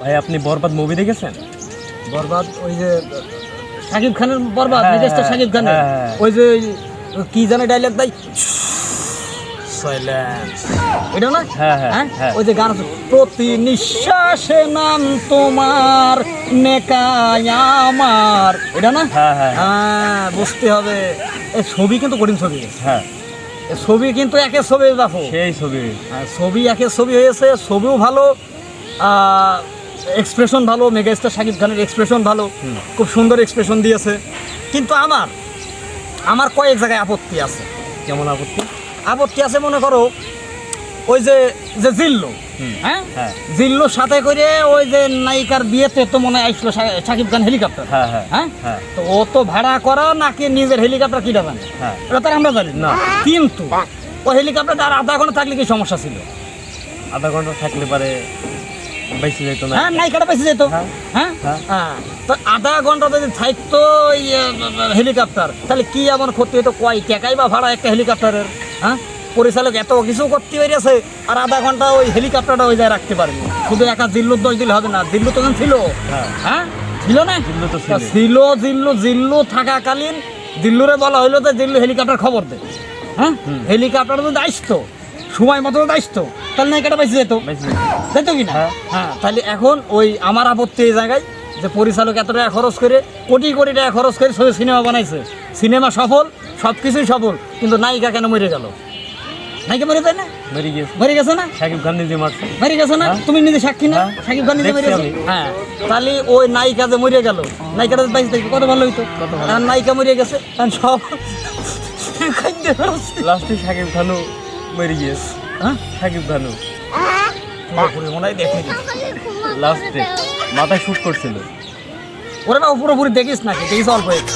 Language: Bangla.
ভাই আপনি বরবাদ মুভি দেখেছেন? বরবাদ ওই যে শাকিব খানের বরবাদ হ্যাঁ, মেজেস্টার শাকিব খানের হ্যাঁ, হ্যাঁ। ওই যে কি জানে ডায়লগ তাই এটা না? হ্যাঁ, হ্যাঁ, হ্যাঁ। ওই যে গান প্রতি নিঃশ্বাসে নাম তোমার নেকায় আমার। এটা না? হ্যাঁ, হ্যাঁ, হ্যাঁ। বুঝতে হবে। এই ছবি কিন্তু কঠিন ছবি। হ্যাঁ। ছবি কিন্তু একের ছবি দেখো সেই ছবি। ছবি একের ছবি হয়েছে ছবিও ভালো এক্সপ্রেশন ভালো মেগাস্টার শাকিব খানের এক্সপ্রেশন ভালো খুব সুন্দর এক্সপ্রেশন দিয়েছে। কিন্তু আমার আমার কয়েক জায়গায় আপত্তি আছে। কেমন আপত্তি? আপত্তি আছে মনে করো ওই যে যে জিল্লো হ্যাঁ? হ্যাঁ। জিল্লুর সাথে করে ওই যে নায়িকার বিয়েতে তো মনে হয় আসলো শাকিব খান হেলিকপ্টার। হ্যাঁ হ্যাঁ। হ্যাঁ? তো ও তো ভাড়া করা নাকি নিজের হেলিকপ্টার কিটা জানে? এটা তো আমরা জানি না। কিন্তু ও হেলিকপ্টার আর আধা ঘণ্টা থাকলে কি সমস্যা ছিল? আধা ঘণ্টা থাকলে পারে বেশি যেত না। হ্যাঁ নায়িকাটা বেঁচে যেত হ্যাঁ। হ্যাঁ? তো আধা ঘণ্টা যদি থাকতো ওই, হেলিকপ্টার তাহলে কি এমন ক্ষতি হতো কয় টাকাই বা ভাড়া একটা হেলিকপ্টারের? হ্যাঁ? পরিচালক এত কিছু করতে পেরেছে আর আধা ঘণ্টা ওই হেলিকপ্টারটা ওই জায়গায় রাখতে পারেনি। শুধু একা জিল্লুর দোষ দিলে হবে না। জিল্লু তখন ছিল। হ্যাঁ। হ্যাঁ? ছিল না? ছিল। জিল্লু জিল্লু থাকাকালীন জিল্লুরে বলা হইল যে জিল্লু হেলিকপ্টার খবর দে। হ্যাঁ? হেলিকপ্টার তো আসতো সময় মতো আসতো তাহলে নায়িকাটা বেঁচে যেত। তাই তো কি না হ্যাঁ। তাহলে এখন ওই আমার আপত্তি এই জায়গায় যে পরিচালক এত টাকা খরচ করে কোটি কোটি টাকা খরচ করে ছবি সিনেমা বানাইছে। সিনেমা সফল সব কিছুই সফল কিন্তু নায়িকা কেন মরে গেল? নায়িকা মরে যায় না? মেরে গিয়েছে মরে গেছে না? শাকিব খান নিজে মারছে। মরে গেছে না? হ্যাঁ। তুমি নিজে সাক্ষী না? হ্যাঁ। সাকিব খান নিজে মরে গেছে? হ্যাঁ। তাহলে ওই নায়িকা যে মরে গেল নায়িকাটা বাইসে কত ভালো হইতো? আর নায়িকা মরে গেছে কারণ সব। লাস্টে শাকিব খানও মেরে গিয়েছে। হ্যাঁ? শাকিব খানও। পুরোপুরি মনে হয় দেখে। লাস্টে মাথায় শুট করছিল। ওরা না পুরোপুরি দেখিস নাকি? দেখিস অল্প একটু।